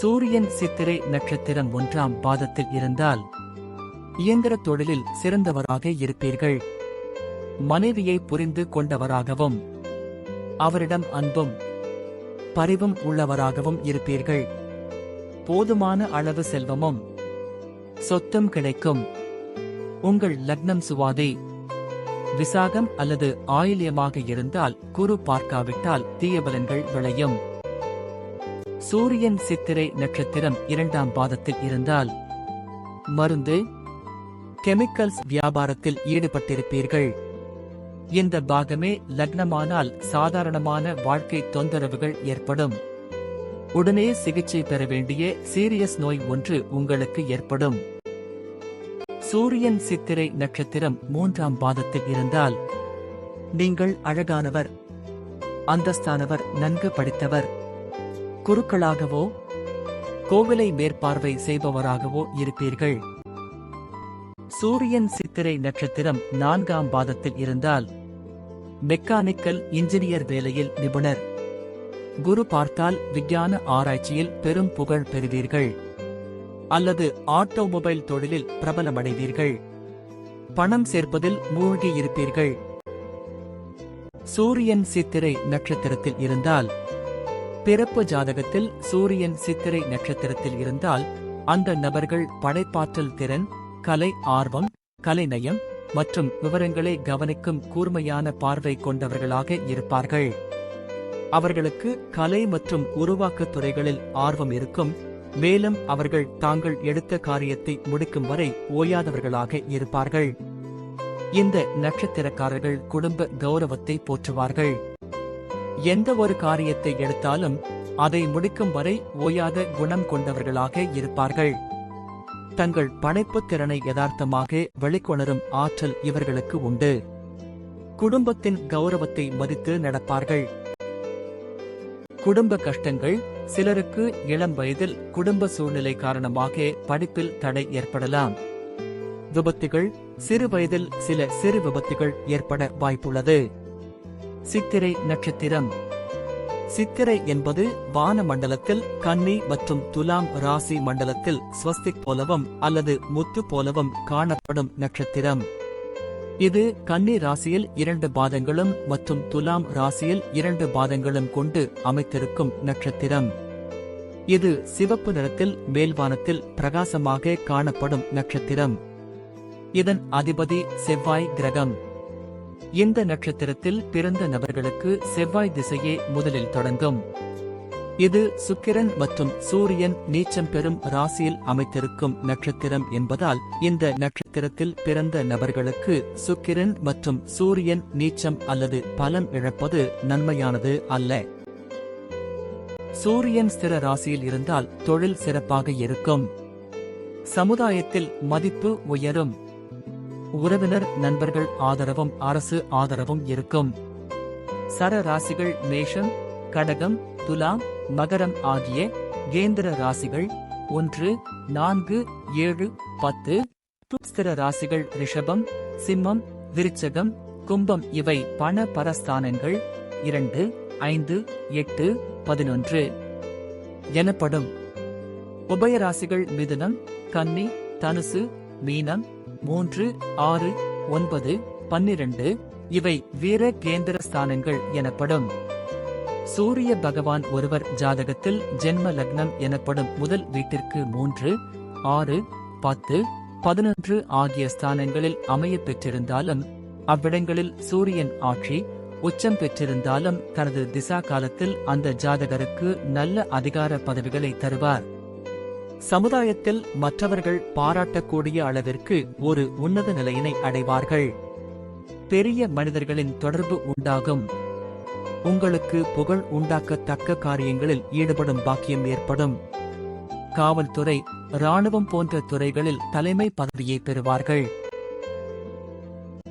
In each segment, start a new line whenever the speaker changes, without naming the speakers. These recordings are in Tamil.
சூரியன் சித்திரை நட்சத்திரம் ஒன்றாம் பாதத்தில் இருந்தால் இயந்திர தொழிலில் சிறந்தவராக இருப்பீர்கள். மனைவியை புரிந்து கொண்டவராகவும் அவரிடம் அன்பும் பரிவும் உள்ளவராகவும் இருப்பீர்கள். போதுமான அளவு செல்வமும் சொத்தும் கிடைக்கும். உங்கள் லக்னம் சுவாதி விசாகம் அல்லது ஆயில்யமாக இருந்தால் குரு பார்க்காவிட்டால் தீயபலன்கள் விளையும். சூரியன் சித்திரை நட்சத்திரம் இரண்டாம் பாதத்தில் இருந்தால் மருந்து கெமிக்கல்ஸ் வியாபாரத்தில் ஈடுபட்டிருப்பீர்கள். இந்த பாகமே லக்னமானால் சாதாரணமான வாழ்க்கை தொந்தரவுகள் ஏற்படும். உடனே சிகிச்சை பெற வேண்டிய சீரியஸ் நோய் ஒன்று உங்களுக்கு ஏற்படும். சூரியன் சித்திரை நட்சத்திரம் மூன்றாம் பாதத்தில் இருந்தால் நீங்கள் அழகானவர் அந்தஸ்தானவர் நன்கு படித்தவர். குருக்களாகவோ கோவிலை மேற்பார்வை செய்பவராகவோ இருப்பீர்கள். சூரியன் சித்திரை நட்சத்திரம் நான்காம் பாதத்தில் இருந்தால் மெக்கானிக்கல் இன்ஜினியர் வேலையில் நிபுணர். குரு பார்த்தால் விஞ்ஞான ஆராய்ச்சியில் பெரும் புகழ் பெறுவீர்கள். அல்லது ஆட்டோமொபைல் தொழிலில் பிரபலமடைவீர்கள். பணம் சேர்ப்பதில் மூழ்கி இருப்பீர்கள். சூரியன் சித்திரை நட்சத்திரத்தில் இருந்தால் பிறப்பு ஜாதகத்தில் சூரியன் சித்திரை நட்சத்திரத்தில் இருந்தால் அந்த நபர்கள் படைப்பாற்றல் திறன் கலை ஆர்வம் கலைநயம் மற்றும் விவரங்களை கவனிக்கும் கூர்மையான பார்வை கொண்டவர்களாக இருப்பார்கள். அவர்களுக்கு கலை மற்றும் உருவாக்க துறைகளில் ஆர்வம் இருக்கும். மேலும் அவர்கள் தாங்கள் எடுத்த காரியத்தை முடிக்கும் வரை ஓயாதவர்களாக இருப்பார்கள். இந்த நட்சத்திரக்காரர்கள் குடும்ப கௌரவத்தை போற்றுவார்கள். எந்த ஒரு காரியத்தை எடுத்தாலும் அதை முடிக்கும் வரை ஓயாத குணம் கொண்டவர்களாக இருப்பார்கள். தங்கள் படைப்புத் திறனை யதார்த்தமாக வெளிக்கொணரும் ஆற்றல் இவர்களுக்கு உண்டு. குடும்பத்தின் கௌரவத்தை மதித்து நடப்பார்கள். குடும்ப கஷ்டங்கள் சிலருக்கு இளம் வயதில் குடும்ப சூழ்நிலை காரணமாக படிப்பில் தடை ஏற்படலாம். விபத்துகள் சிறு வயதில் சில சிறு விபத்துகள் ஏற்பட வாய்ப்புள்ளது. சித்திரை நட்சத்திரம். சித்திரை என்பது வான மண்டலத்தில் கன்னி மற்றும் துலாம் ராசி மண்டலத்தில் ஸ்வஸ்திக் போலவும் அல்லது முத்து போலவும் காணப்படும் நட்சத்திரம். இது கன்னி ராசியில் இரண்டு பாதங்களும் மற்றும் துலாம் ராசியில் இரண்டு பாதங்களும் கொண்டு அமைத்திருக்கும் நட்சத்திரம். இது சிவப்பு நிறத்தில் மேல்வானத்தில் பிரகாசமாக காணப்படும் நட்சத்திரம். இதன் அதிபதி செவ்வாய் கிரகம். இந்த நட்சத்திரத்தில் பிறந்த நபர்களுக்கு செவ்வாய் திசையே முதலில் தொடங்கும். இது சுக்கிரன் மற்றும் சூரியன் நீச்சம் பெறும் ராசியில் அமைத்திருக்கும் நட்சத்திரம் என்பதால் இந்த நட்சத்திரத்தில் பிறந்த நபர்களுக்கு சுக்கிரன் மற்றும் சூரியன் நீச்சம் அல்லது பலம் இழப்பது நன்மையானது அல்ல. சூரியன் ஸ்திர ராசியில் இருந்தால் தொழில் சிறப்பாக இருக்கும். சமுதாயத்தில் மதிப்பு உயரும். உறவினர் நண்பர்கள் ஆதரவும் அரசு ஆதரவும் இருக்கும். சர ராசிகள் மேஷம் கடகம் துலாம் மகரம் ஆகிய கேந்திர ராசிகள் ஒன்று நான்கு ஏழு பத்து. ஸ்திர ராசிகள் ரிஷபம் சிம்மம் விருச்சகம் கும்பம் இவை பண பரஸ்தானங்கள் இரண்டு ஐந்து எட்டு பதினொன்று. எனப்படும். உபயராசிகள் மிதுனம் கன்னி தனுசு மீனம் மூன்று ஆறு ஒன்பது பன்னிரண்டு இவை வீர கேந்திர ஸ்தானங்கள் எனப்படும். சூரிய பகவான் ஒருவர் ஜாதகத்தில் ஜென்ம லக்னம் எனப்படும் முதல் வீட்டிற்கு மூன்று ஆறு பத்து பதினொன்று ஆகிய ஸ்தானங்களில் அமைய பெற்றிருந்தாலும் அவ்விடங்களில் சூரியன் ஆட்சி உச்சம் பெற்றிருந்தாலும் தனது திசா காலத்தில் அந்த ஜாதகருக்கு நல்ல அதிகார பதவிகளை தருவார். சமுதாயத்தில் மற்றவர்கள் பாராட்டக்கூடிய அளவிற்கு ஒரு உன்னத நிலையினை அடைவார்கள். பெரிய மனிதர்களின் தொடர்பு உண்டாகும். உங்களுக்கு புகழ் உண்டாக்கத்தக்க காரியங்களில் ஈடுபடும் பாக்கியம் ஏற்படும். காவல்துறை ராணுவம் போன்ற துறைகளில் தலைமை பதவியை பெறுவார்கள்.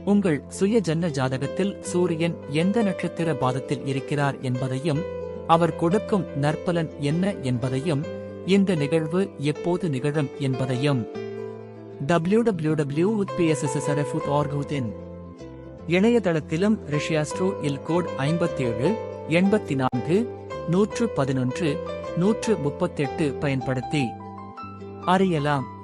உங்கள் சுய ஜன்ன ஜாதகத்தில் சூரியன் எந்த நட்சத்திர பாதத்தில் இருக்கிறார் என்பதையும் அவர் கொடுக்கும் நற்பலன் என்ன என்பதையும் இந்த நிகழ்வு எப்போது நிகழும் என்பதையும் www.pssrf.org இணையதளத்திலும் ரிஷியாஸ்ட்ரோ இல் கோட் ஐம்பத்தேழு எண்பத்தி நான்கு நூற்று பதினொன்று நூற்று முப்பத்தெட்டு பயன்படுத்தி அறியலாம்.